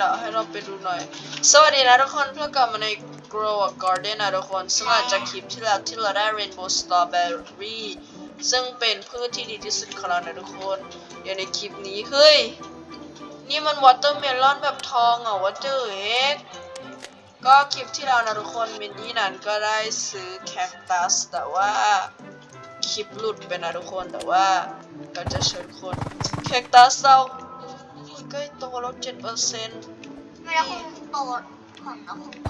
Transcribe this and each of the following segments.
แล้วให้เราไปดูหน่อย สวัสดีนะทุกคนเพื่อกลับมาใน Grow a Garden นะทุกคนซึ่งหลังจากคลิปที่แล้วที่เราได้ Rainbow Strawberry ซึ่งเป็นพืชที่ดีที่สุดของเรานะทุกคนเดี๋ยวในคลิปนี้ เฮ้ย นี่มัน Watermelon แบบทองเหรอ What the heck ก็คลิปที่เรานะทุกคนมินนี่นั้นก็ได้ซื้อแคคตัสแต่ว่าคลิปหลุดไปนะทุกคนแต่ว่าเราจะเชิญคนแคคตัสเรา ใกล้โตแล้วเจ็ดเปอร์เซ็นต์ไม่แล้วคงโตของน้องคงโต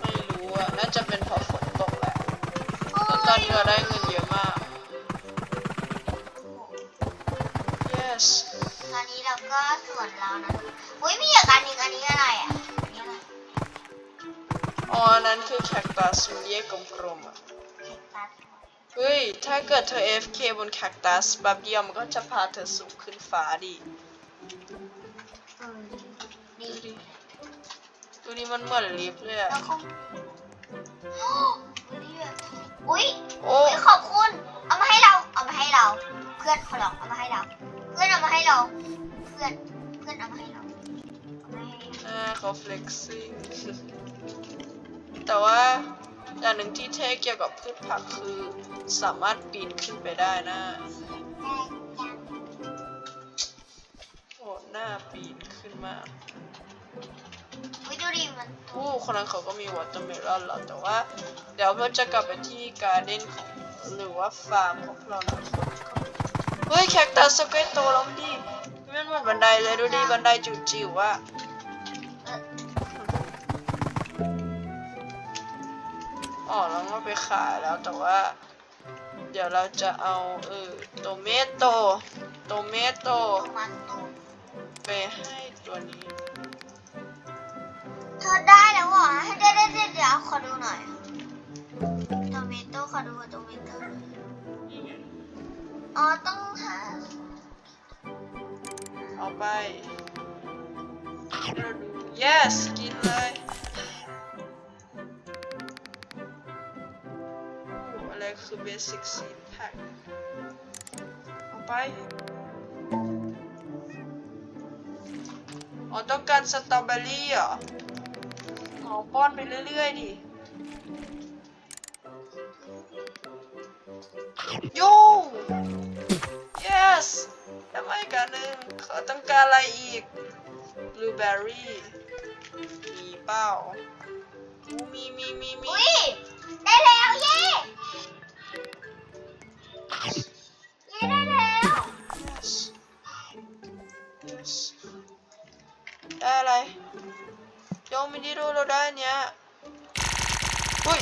ไม่รู้อะน่าจะเป็นเพราะฝนตกแหละโอ้แล้วตอนนี้เราได้เงินเยอะมาก yes ตอนนี้เราก็ส่วนเรานะอุ้ยมีอย่างอันหนึงอันนี้อะไรอะอันนี้อะไรอ๋ออันนั้นคือแคคตัสมันแยกกลมๆอะเห็ดตัดเฮ้ย ถ้าเกิดเธอ AFK บนแคคตัสแบบเดียวมันก็จะพาเธอสูงขึ้นฟ้าดิ ดูดิมันเหมือนลิฟต์เลยอะแล้วคงโอ้ยแบบอุ้ยโอ้อุ้ยขอบคุณ เอามาให้เรา เอามาให้เรา เพื่อนเขาหรอกเอามาให้เรา เพื่อนเอามาให้เรา เพื่อน เพื่อนเอามาให้เราเอามาให้อ่าเขา flexing แต่ว่าอย่างหนึ่งที่เท่เกี่ยวกับพืชผักคือสามารถปีนขึ้นไปได้นะโอ้หน้าปีนขึ้นมาก อุ้ยดูดิมันผู้คนนั้นเขาก็มีวอเตอร์เมลอนแล้วแต่ว่า เดี๋ยวเราจะกลับไปที่การ์เด้นของหรือว่าฟาร์มของเราหนึ่งคนก่อนเฮ้ยแคคตัสสเกตโตแล้วดิมันเหมือนบันไดเลยดูดิบันไดจิ๋วๆอะเอออ๋อเราก็ไปขายแล้วแต่ว่า เดี๋ยวเราจะเอาเออโตเมโตโตเมโตประมาณตัวไปให้ตัวนี้เธ อได้แล้วเหรอเดี๋ยวเดี๋ยวเดี๋ยวขอดูหน่อยโตเมโต้ขอดูโตเมโต้อ๋อต้องหาเอาไป yes กินเลยโอ้อะไรคือ basic seed pack เอาไปอ๋อต้องการสตรอเบอรี่เหรอ อ๋อป้อนไปเรื่อยๆดิ โย่ yes ทำไมกันหนึ่งเขาต้องการอะไรอีก blueberry มีเป้ามีมีมีมีได้แล้วเย่ ได้เนี้ยอุ้ย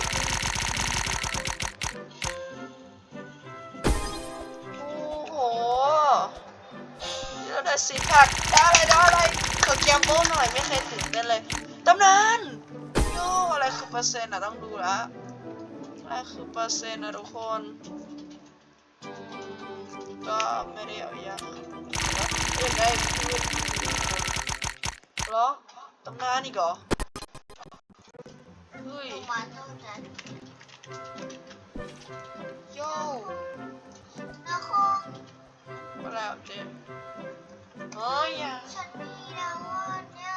โอ้โหเราได้สีผักได้อะไรได้อะไรขอแกมโบ้หน่อยไม่เคยตื่นเต้นเลยตำนานโยอะไรคือเปอร์เซ็นต์อะต้องดูละอะไรคือเปอร์เซ็นต์นะทุกคน ก็ไม่ได้เอายากอยได้พืชเหรอตำนานอีกเหรอ เฮ้ยมาโต้จันโย่นะคงอะไรอะเจ๊เฮ้ยอย่าฉันมีแล้วอะเนี่ย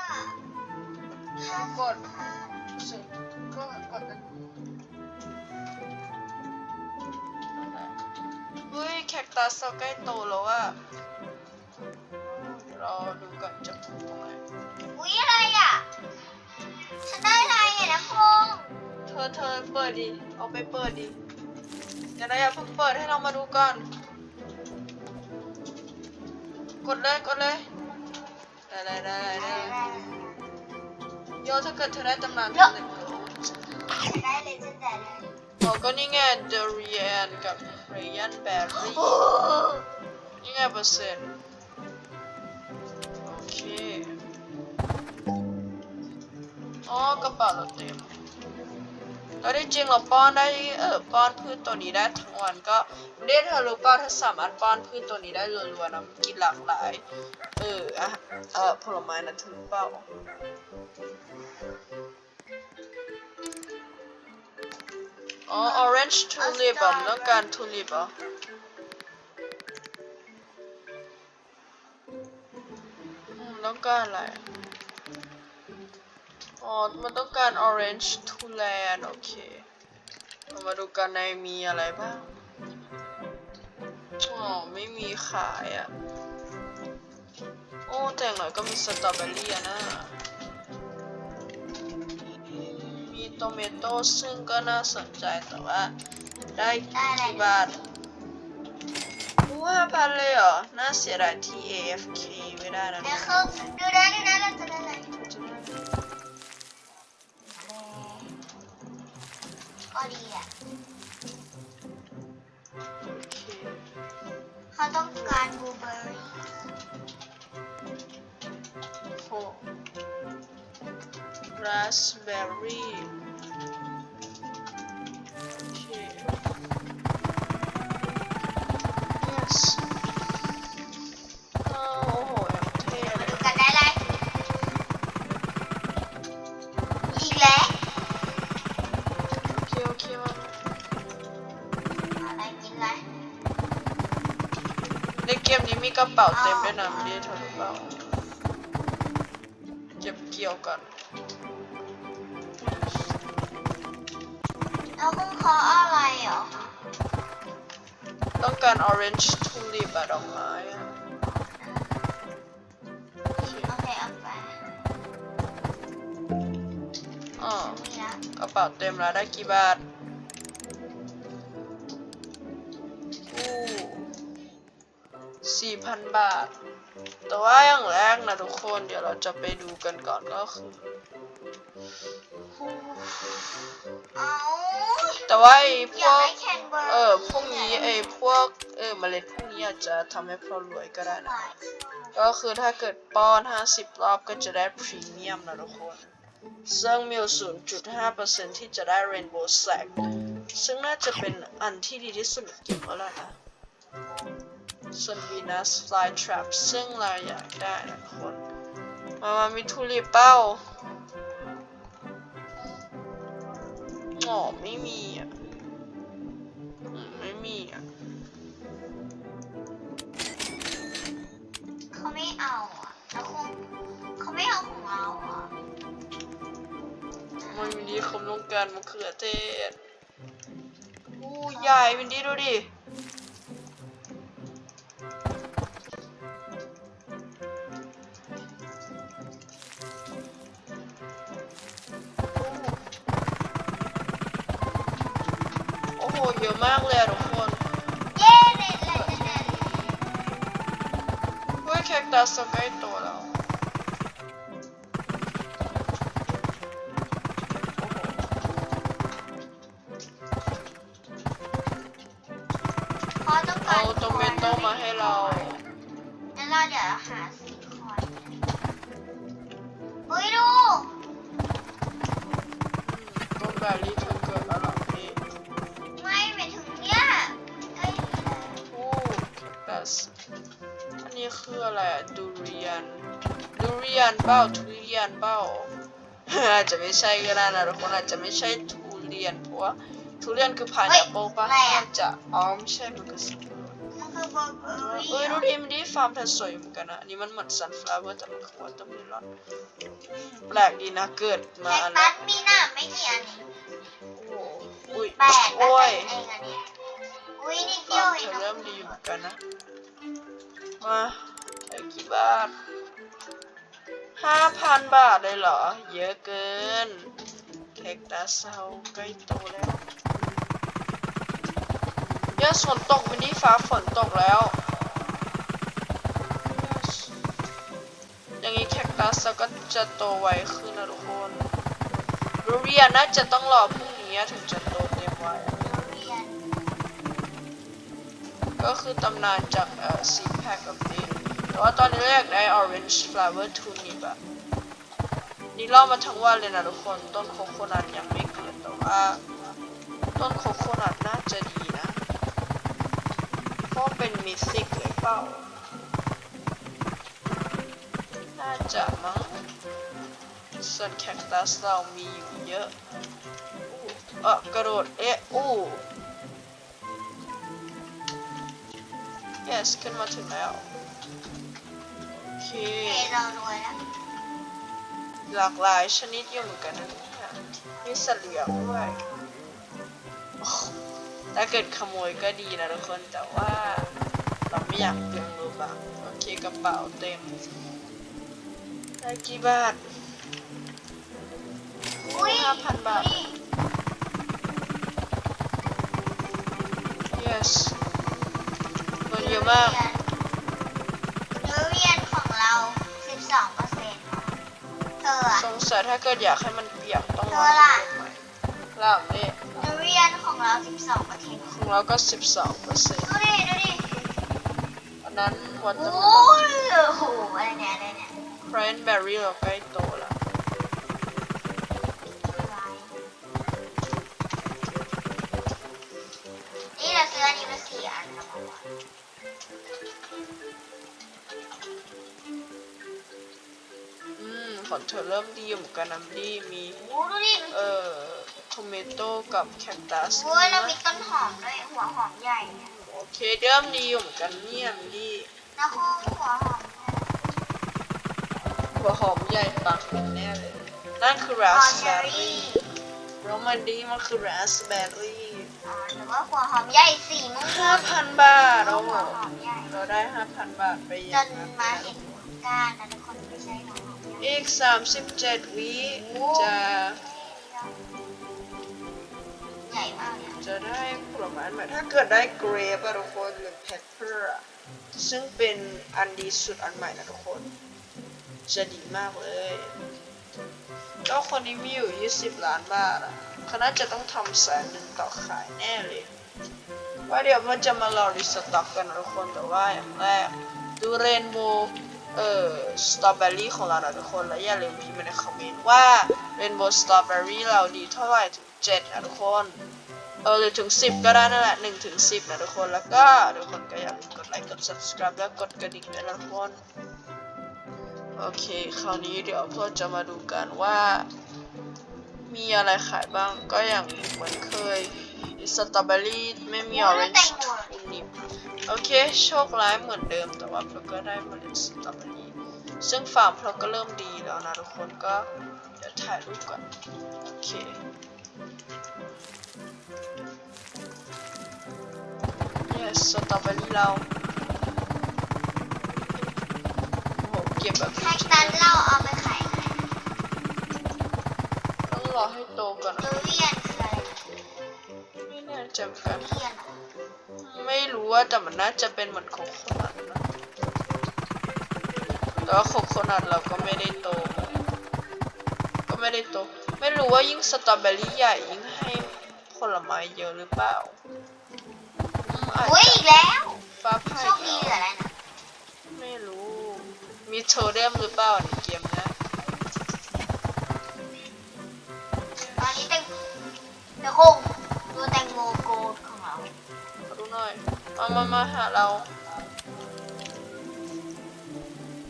กดสิก็กดอันเฮ้ยแคคตัสเราใกล้โตแล้วอะเดี๋ยวเราดูก่อนจะปลูกตรงไหนอุ้ยอะไรอะ ฉันได้อะไรอะนะค งเธอเธอเปิดดิเอาไปเปิดดิเดี๋ยวนะอย่าเพิ่งเปิดให้เรามาดูก่อน กดเลยกดเลยได้ได้ได้ได้โยถ้าเกิดเธอได้ตำนานเธอเลยได้เลยฉันได้เลยอ๋อก็นี่ไงเดรียนกับเรยันแบร์รี่โอ้นี่ไงเปอร์เซ็นต์โอเคอ๋อกระเป๋าเราเต็ม แล้วที่จริงเราป้อนได้เออป้อนพืชตัวนี้ได้ทั้งวันก็เรียกเธอรู้เปล่าเธอสามารถป้อนพืชตัวนี้ได้รัวๆนะมันกินหลากหลาย เอออะเออผลไม้นะเธอเปล่าอ๋อ orange tulip อะมันต้องการ tulip อะอืมต้องการอะไร อ๋อ มันต้องการ orange to land โอเค เรามาดูกันในมีอะไรบ้าง อ๋อ ไม่มีขายอะ่ะ โอ้ แต่อย่างน้อยก็มีสตรอเบอรี่อะนะ มีโตเมโต้ซึ่งก็น่าสนใจแต่ว่า ได้กี่บาทว้าพันเลยเหรอ น่าเสียดายที่ AFK ไม่ได้นะเดี๋ยวเขาดูนะดูนะเราจะได้ อะไรก็ดีอะเขาต้องการบลูเบอร์รี่โหราสเบอร์รี่โอเค yes ป๋าเต็มด้วยนะไม่ได้เท่าหรือเปล่าเก็บเกี่ยวก่อนแล้วคุณขออะไรเหรอต้องการ orange tulip อะดอกไม้อะโอเคโอเคเอาไปอ๋อมีแล้วกระเป๋าเต็มแล้วได้กี่บาท 4,000 บาท แต่ว่าอย่างแรกนะทุกคนเดี๋ยวเราจะไปดูกันก่อนก็คือแต่ว่าไอ้พวกเออพวกนี้ไอ้พวกเออเมล็ดพวกนี้อาจจะทำให้พอรวยก็ได้นะก็คือถ้าเกิดป้อน 50 รอบก็จะได้พรีเมียมนะทุกคนซึ่งมีอยู่0.5%ที่จะได้เรนโบว์แสกซึ่งน่าจะเป็นอันที่ดีที่สุดเกมแล้วล่นะ ส่วน Venus Flytrap ซึ่งเราอยากได้นะทุกคนมามามีทุลิปเป้าอ๋อไม่มีอะอืมไม่มีอะเขาไม่เอาอะแล้วคงเขาไม่เอาของเราอะมันวินดี้เขาต้องการมะเขือเทศอู้ใหญ่วินดี้ดูดิ โอ้โหเยอะมากเลยอะทุกคนเย้เด็ดเลยเด็ดเฮ้ยแคคตัสใกล้โตแล้ว จจะไม่ใช่ก็ได้นะทุกคนอาจจะไม่ใช่ทุเรียนเพราะว่าทุเรียนคือพายแอปเปิลป่ะน่าจะอ๋อไม่ใช่มันคือสับปะรดมันคือบลูเบอร์รี่เอ้ยดูดิมันดีฟาร์มเธอสวยเหมือนกันนะอันนี้มันเหมือนซันฟลาวเวอร์แต่มันคือวอเตอร์เมลอนแปลกดีนะเกิดแคมาคอันตันั้นสมีหน้าไม่กี่อันเองโอ้อุ้ยแปดโอ้ยเองอันนี้อุ้ยนิดเดีฟายวร์มเอเธงอนะเริ่มดีเหมือนกันนะมาไอ้กี่บาท ห้าพันบาทเลยเหรอ เยอะเกินเค้กตาเซาใกล้โตแล้วเยอะฝนตกวันนี้ฟ้าฝนตกแล้ว Yes อย่างนี้แคคตัสก็จะโตไวขึ้นนะทุกคนรูเรียนน่าจะต้องรอพรุ่งนี้ถึงจะโตเต็มวัยเรียนก็คือตำนานจากเอ่อซีแพคกับนี้ แต่ว่าตอนนี้เรกได้ orange flower tulip อะนี่ล่อมาทั้งวันเลยนะทุกคนต้นโคโคนัทยังไม่เกิดแต่ว่า ต้นโคโคนัทน่าจะดีนะเพราะเป็นมิสิกเลยเปล่าน่าจะมั้งส่วนแคคตัสเรามีอยู่เยอะเออกระโดดเอ๊ะอู้ yes ขึ้นมาถึงแล้ว โอเคเฮ้เรารวยแล้วโหลากหลายชนิดอยู่เหมือนกันนะเนี่ยมีสัตว์เลี้ยงด้วยโอ้ถ้าเกิดขโมยก็ดีนะทุกคนแต่ว่า เราไม่อยากเปลืองโลบักโอเคกระเป๋าเต็มได้กี่บาทอุ้ยห้าพันบาทนี่ yes เงินเยอะมาก ทุเรียนของเรา สิบสองเปอร์เซ็นต์เธออะสงสัยถ้าเกิดอยากให้มันเปียกต้องเธอล่ะล่ะนี่ทุเรียนของเราสิบสองเปอร์เซ็นต์ของเราก็สิบสองเปอร์เซ็นต์ดูดิดูดิอันนั้นวัตโอ้ถุยโหอะไรเนี่ยอะไรเนี่ยแครนเบอร์รี่เราใกล้โตแล้วนี่เราซื้ออันนี้มาสี่อันแล้วบอกว่า อืมของเธอเริ่มดีเหมือนกันน้ำดีมีโอ้ดูดิเอ่อทอมเมโต้กับแคคตัสโอ้ยเรามีต้นหอมด้วยหัวหอมใหญ่เนี่ยโอเคเริ่มดีอยู่เหมือนกันเนี่ยมดีแล้วก็หัวหอมหัวหอมใหญ่ปังแน่เลยนั่นคือราอ๋อสเชเบออร์รี่รี่แล้วมันดีมันคือราสเบอร์รี่อ๋อหรือว่าหัวหอมใหญ่สีม่วห้างพันบาทแล้โอ้วโหหัวหอมใหญ่เราได้ห้าพันบาทไปจอย่างนนั้นมาเห็นก้านนะทุกคนไม่ใช่หัวห อีกสามสิบเจ็ดวิจะใหญ่มากเนี่ยจะได้ผลไม้ใหม่ถ้าเกิดได้เกรปอะทุกคนหรือเพปเปอร์อะซึ่งเป็นอันดีสุดอันใหม่นะทุกคน จะดีมากเลยเจ้าคนนี้มีอยู่ 20 ล้านบาทอะเขาน่าจะต้องทำแสนหนึ่งต่อขายแน่เลย ว่าเดี๋ยวมันจะมารอรีสต็อกกันทุกคนแต่ว่าอย่างแรก ดูเรนโบว์ เอ่อสตรอเบอรี่ของเรานะทุกคนแล้วอย่าลืมพิมพ์มาในคอมเมนต์ว่าเรนโบว์สตรอเบอรี่เราดีเท่าไหร่ถึง7นะทุกคนเออหรือถึง 10 ก็ได้นั่นแหละ1ถึง10 นะทุกคนแล้วก็ทุกคนก็อย่าลืมกดไลค์กด subscribe แล้วกดกระดิ่งด้วยนะทุกคนโอเค คราวนี้เดี๋ยวพวกจะมาดูกันว่า มีอะไรขายบ้างก็อย่างเหมือนเคยสตรอเบอรี่ไม่มีออเรนจ์ทูนิป โอเค โชคร้ายเหมือนเดิม แต่ว่าเราก็ได้เมล็ดสตรอเบอรี่ซึ่งฟาร์มเราก็เริ่มดีแล้วนะทุกคนก็เดี๋ยวถ่ายรูปก่อนโอเค yes สตรอเบอรี่เราโอ้โหเก็บแบบแคคตัสเราเอาไปขายต้องรอให้โตก่อนนะ ว่าแต่มันน่าจะเป็นเหมือนโคโคนัทนะแต่ว่าโคโคนัทเราก็ไม่ได้โต ก็ไม่ได้โต ไม่รู้ว่ายิ่งสตรอเบอรี่ใหญ่ยิ่งให้ผลไม้เยอะหรือเปล่าอืมอาจอุ้ยจะอีกแล้วฟ้าผ่าโชคดีเหลืออะไรนะไม่รู้ มีโทเดมหรือเปล่าในเกมเนี้ยตอนนี้แตงเดี๋ยวคง มามามาหาเรา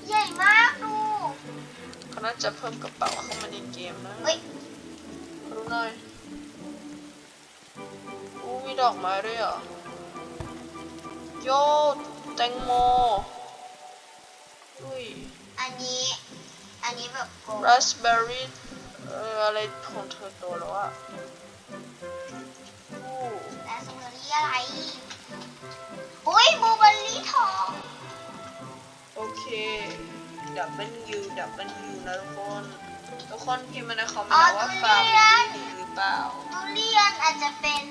ใหญ่มากดูเขาน่าจะเพิ่มกระเป๋าเข้ามาในเกมนะเฮ้ยขอดูหน่อยอู้มีดอกไม้ด้วยเหรอโยแตงโมอุ้ยอันนี้ อันนี้แบบโกลด์ราสเบอร์รี่เอ่ออะไรของเธอโตแล้วอะอู้และสตรอเบอรี่อะไรอุ้ ยบลูเบอร์รี่ทองโอเคดับเบิลยูดับเบิลยูนะทุกคนทุกคนพิมพ์มาในคอมเมนต์นะว่าฟาร์มนี้ดีหรือเปล่าทุเรียนอาจจะเป็น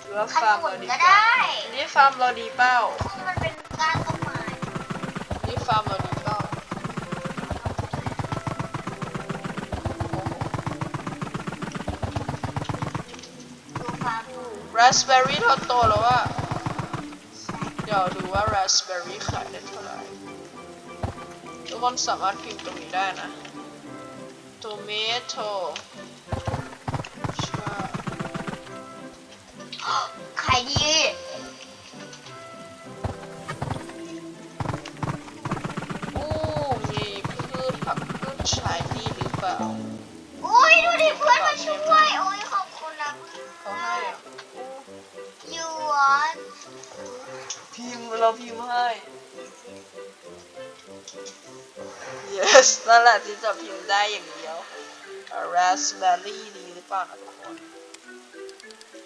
หรือว่าขฟาร์มนุเรานดีก็เปล่าได้อันนี้ฟาร์มเราดีเปล่าคือมันเป็นก้านต้นไม้อันนี้ฟาร์มเราดีเปล่าดูฟาร์มดู ราสเบอร์รี่เราโตแล้วอะ เดี๋ยวดูว่าราสเบอร์รี่ขายได้เท่าไหร่ ทุกคนสามารถพิมพ์ตรงนี้ได้นะ tomato ใช่ขายดี เราพิมพ์ให้ yes นั่นแหละที่จะพิมพ์ได้อย่างเดียว raspberry ดีหรือเปล่านะทุกคน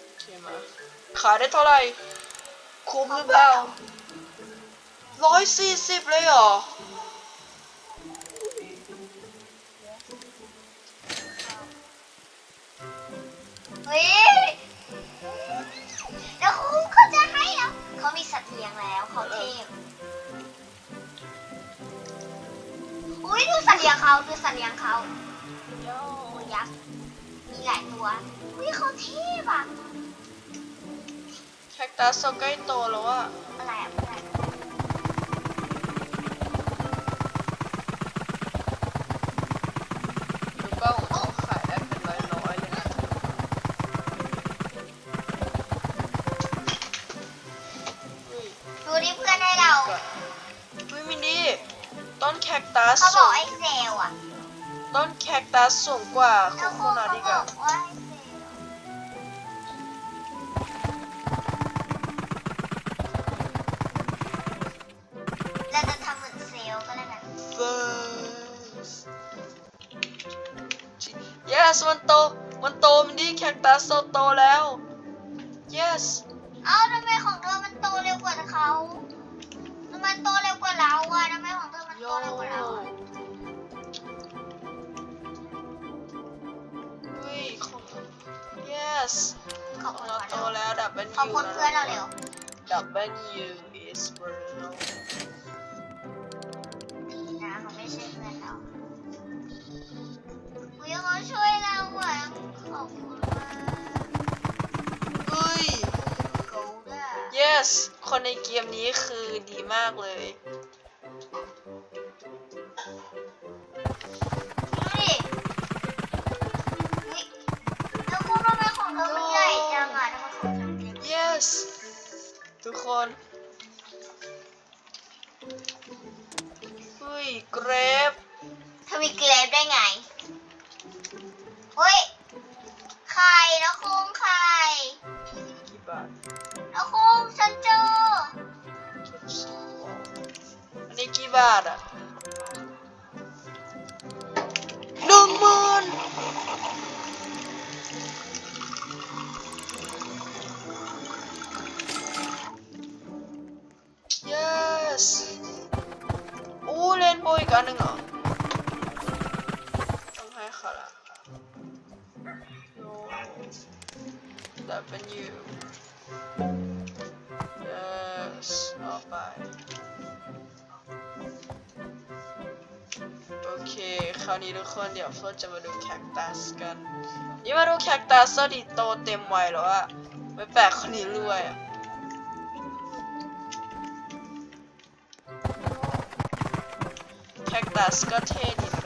โอเคมาขายได้เท่าไหร่ คุ้มหรือเปล่าร้อยสี่สิบเลยเหรอเฮ้ย เราเขามีสัตว์เลี้ยงแล้วเขาเทพอุ้ยดูสัตว์เลี้ยงเขาดูสัตว์เลี้ยงเขาโอ้ยักษ์มีหลายตัวอุ้ยเขาเทพอะแคคตัสเราใกล้โตแล้วอะอะไรอะอะไร แคคตัสสูงกว่าโคแล้วโคเขานัทเขาอีกบออะกว่าไอ้เซลล์เราจะทำเหมือนเซลล์ก็แล้วกัน First yes มันโต มันโตมินดี้แคคตัสโตแล้ว yes เอ้าทำไมของเธอมันโตเร็วกว่าเขาทำไมโตเร็วกว่าเราอะทำไมของเธอมันโยโตเร็วกว่าเรา yes ขอบขอคุงณเราโตค่ะแล้วดับเบิลขอบคุณเพื่อนเราเร็วดับเบิลยู is Bruno ดีนะเขาไม่ใช่เพื่อนเราอุ้ยเขาช่วยเราอะขอบคุณมากเฮ้ยโกลด์อะ yes คนในเกมนี้คือดีมากเลย ไป โอเค คราวนี้ทุกคนเดี๋ยวเฟิร์สจะมาดูแคคตัสกัน นี่มาดูแคคตัสดิโตเต็มวัยแล้วอะไม่แปลกคนนี้รวยอะแคคตัสก็เท่ดี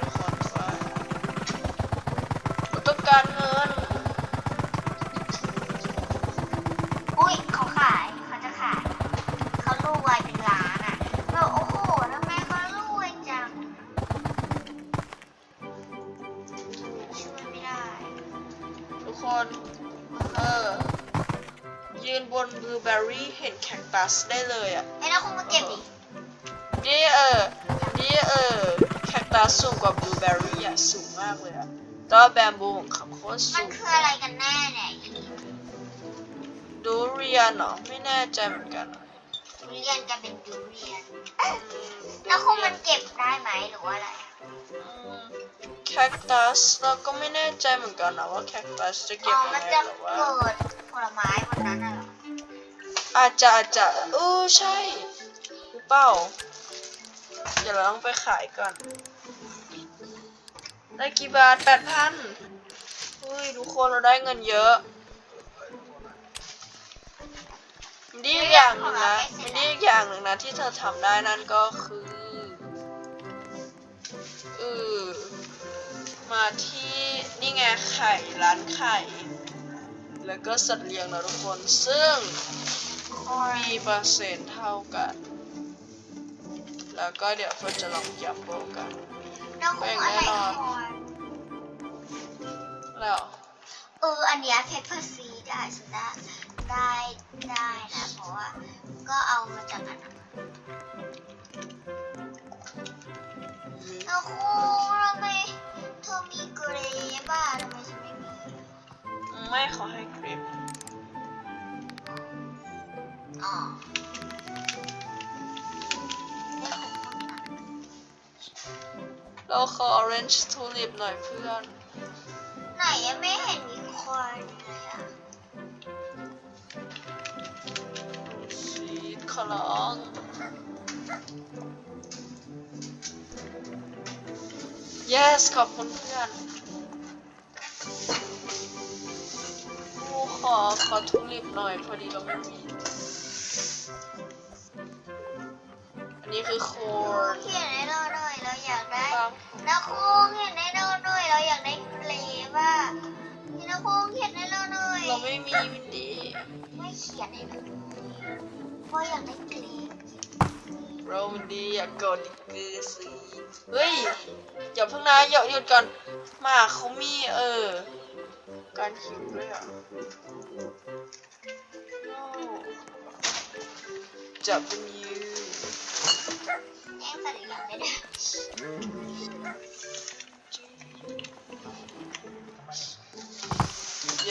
ห็นแคคตัสได้เลยอะไอ้เราคงมาเก็บดินี่เออนี่เออแคคตัสสูงกว่าบลูเบอร์รี่อะสูงมากเลยอะแต่ว่าแบมบูของเขาโคตรมัสูนงคืออะไรกันแน่เนี่ยดูเรียนเหรอไม่แน่ใจเหมือนกันอะทุเรียนกันเป็นดูเรียนอืมแล้วคงมันเก็บได้ไหมหรือว่าอะไรอืมแคคตัสเราก็ไม่แน่ใจเหมือนกันนะว่าแคคตัสจะอ๋เก็บอยังมันไงจะแต่ว่าเกิดผลไม้บนนั้นน่ะเหรอ อาจจะอาจจะเออใช่หรือเปล่าเดี๋ยวเราต้องไปขายก่อน ได้กี่บาทแปดพันเฮ้ยทุกคนเราได้เงินเยอะมีดีอีกอย่างหนึ่งนะมีดีอีกอย่างหนึ่งนะที่เธอทำได้นั่นก็คือเออมาที่นี่ไงไข่ร้านไข่ แล้วก็สัตว์เลี้ยงนะทุกคนซึ่ง มีเปอร์เซ็นต์เท่ากัน แล้วก็เดี๋ยวเราจะลองจับโบกันแม่งแน่นอนแล้วเอออันนี้เพชเปอร์ซีได้ฉันได้ได้ได้นะ เพราะว่าก็เอามาจากนนั้นแล้วรูทำไมเธอมีกรีบ้าทำไมฉันไม่มี ไม่ขอให้กรีบ อ๋อเราขอ orange tulip หน่อยเพื่อน ไหนยังไม่เห็นมีคอนเลยอะชีดขอร้อง yes ขอบคุณเพื่อนกู ขอขอทุลิปหน่อยพอดีเราไม่มี อันนี้คือโคครูนเขียนให้เราหน่อยเราอยากได้ตามนะครูเขียนให้เราหน่อยเราอยากได้เคลปอะนี่นะครูเขียนให้เราหน่อยเราไม่มีวินดีไม่เขียนให้เราเพราะอยากได้เคลปเราวินดีอยากกดดิกเกอร์สิเฮ้ยอย่าเพิ่งนะอย่าหยุดก่อนหมาเขามีเออ การหิวด้วยอะจะเป็นยูแย่งสัตว์เลี้ยงไม่ได้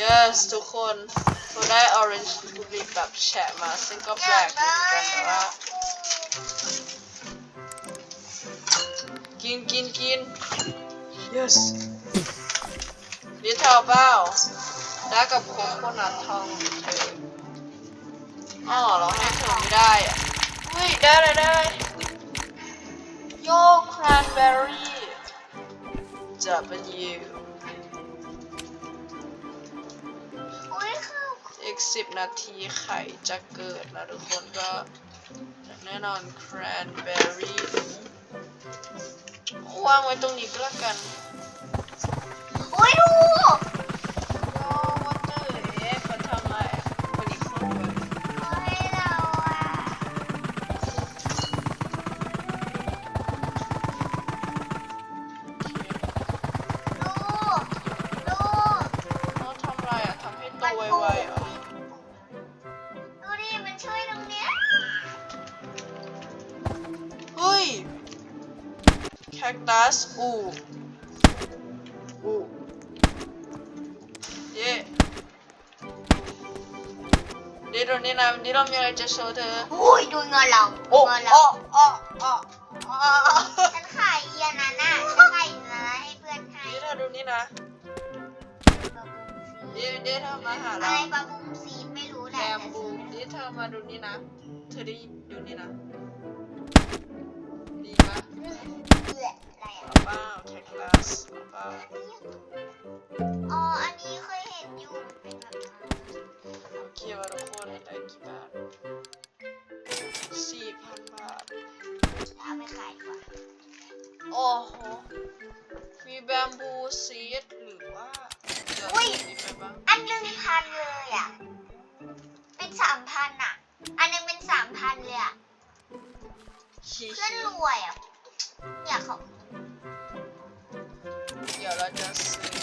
yes ทุกคนเราได้ orange tulip แบบแฉะมา ซึ่งก็แปลกเหมือนกันแต่ว่า กินกินกิน yes นี่เท่าเปล่าได้กับโคโคนัททองเธออ๋อเราให้เธอไม่ได้อะเฮ้ยได้ได้ได้โยกแครนเบอร์รี่จะเป็นยูอุ้ยคืออีกสิบนาทีไข่จะเกิดนะทุกคนก็แน่นอนแครนเบอร์รี่วางไว้ตรงนี้ก็แล้วกัน โอ้ยดูโอ้วัตเตอร์เอ๊ะเขาทำอะไรวันนี้คนด้วยเอาให้เราอะดูดูกเขาทำอะไรอะทำให้โตไวๆเหรอดูดิมันช่วยตรงนี้เฮ้ยแคคตัสอูอู เดี๋ยวตรงนี้นะนี่เรามีอะไรจะโชว์เธอ อุ้ยดูเงินเราโอ้เงินโอ้เราโอ้โอ้โอ้ฉันขายเอียนั้นน่ะฉันขายเอียนั้นให้เพื่อนให้นี่เธอดูนี่นะเดี๋ยวเดี๋ยวเธอมาหาอะเราไรปลาบุ้มซีดไม่รู้แหแคละมบูเดี๋ยวเธอมาดูนี่นะ เธอได้ดูนี่นะดีปะเบื่ออะไรอะเอาเปล่าแคคตัสเอาเปล่าอ๋ เคว่าทุกคนได้กี่บาทสี่พันบาทเอาไปขายดีกว่าโอ้โหมีแบมบูซีดหรือว่าเดี๋ยวนี่ไปบ้างอันหนึ่งพันเลยอะ เป็นสามพันอะ อันหนึงเป็นสามพันเลยอะ ชี้เพื่อนรวยอะ อยากเขาเดี๋ยวเราจะซื้อ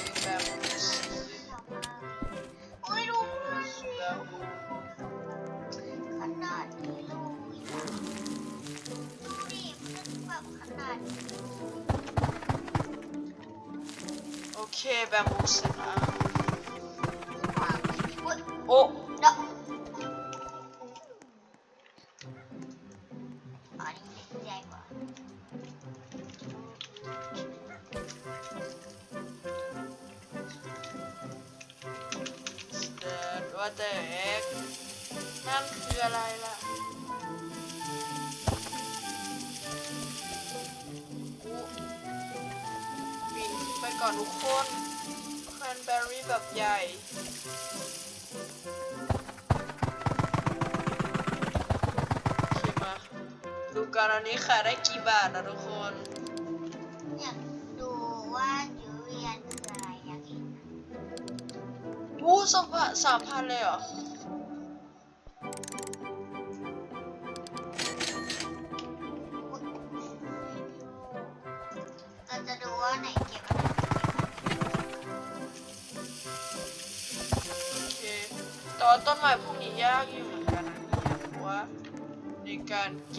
แบบขนาดนี้โอเคแบมบูเสร็จแล้ววางอุ้ยโอ้เนาะอันนี้ใหญ่กว่าเดินว่าแต่เอ็กนั่นคืออะไรล่ะ ก่อนทุกคนแครนเบอร์รี่แบบใหญ่ โอเคมา ดูกันอันนี้ขายได้กี่บาทนะทุกคน อยากดูว่ายูเรียนคืออะไรอยากเห็นอู้สองพันสามพันเลยเหรอ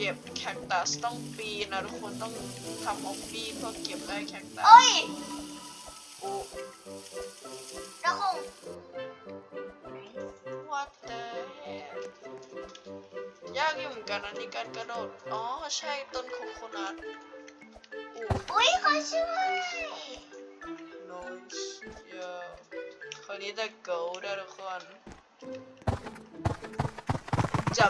การเก็บแคคตัสต้องปีนนะทุกคนต้องทำออฟฟี่เพื่อเก็บได้แคคตัสเอ้ยโอ้แล้วคง what the heck ยากอยู่เหมือนกันนะในการกระโดด อ๋อ ใช่ต้นโคโคนัทอู้อุ้ยเขาช่วย noise yeah คนนี้แต่ go ได้ทุกคนจั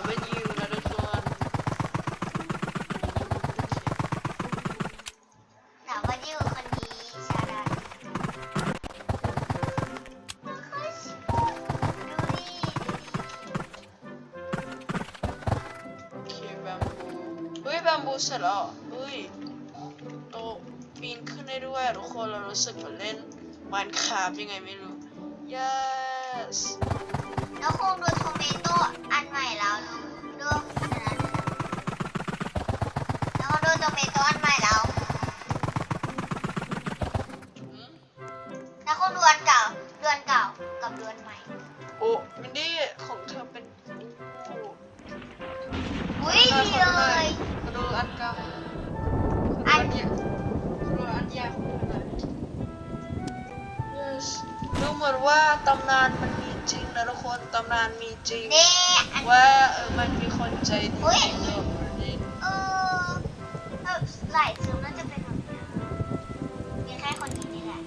บยังไงไม่รู้ yes แล้วคงดูโทเมโต้อันใหม่แล้วดูดูอันนั้นแล้วก็ดูโทเมโต้อันใหม่แล้วอืมแล้วคงดูอันเก่าดูอันเก่ากับดูอันใหม่ โอ้มินดี้ของเธอเป็นโอ้อุ้ยดีเลยมาดูอันเก่าอัน ดูเหมือนว่าตำนานมันมีจริงนะทุกคนตำนานมีจริง นี่อันว่าเออมันมีคนใจดีอุ๊ยในโลกนี้เออเออหลายซึมน่าจะเป็นแบบเนี้ยมีแค่คนนี้นี่แหละ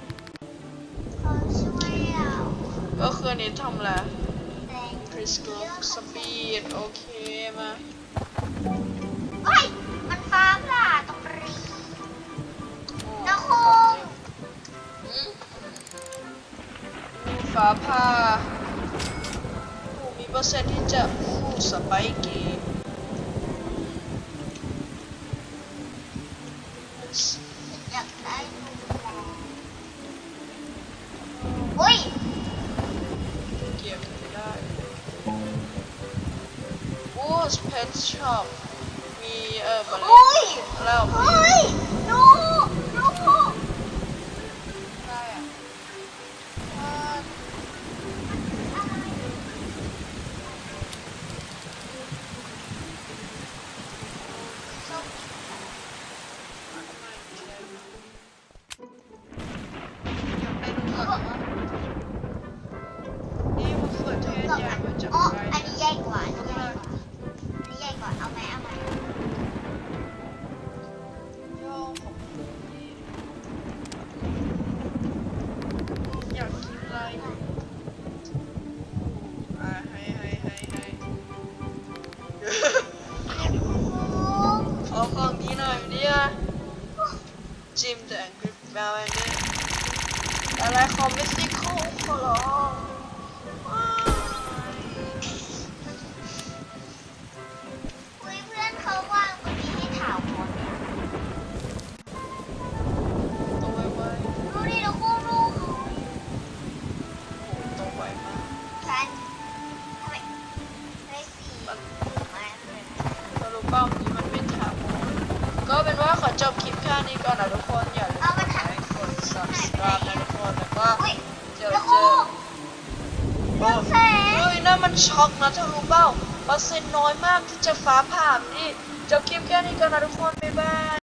เขาช่วยเราก็คืออันนี้ทำแล้วแรงคริสโกสปีดโอเคมา ฟ้าผ่าโอ้มีเปอร์เซ็นต์ที่จะคู่สไปกี้อยากได้ดูแลอุ้ยเก็บไม่ได้โอ้สเพชช็อปมีเออมาเล่อุ้ยนแล้ว อ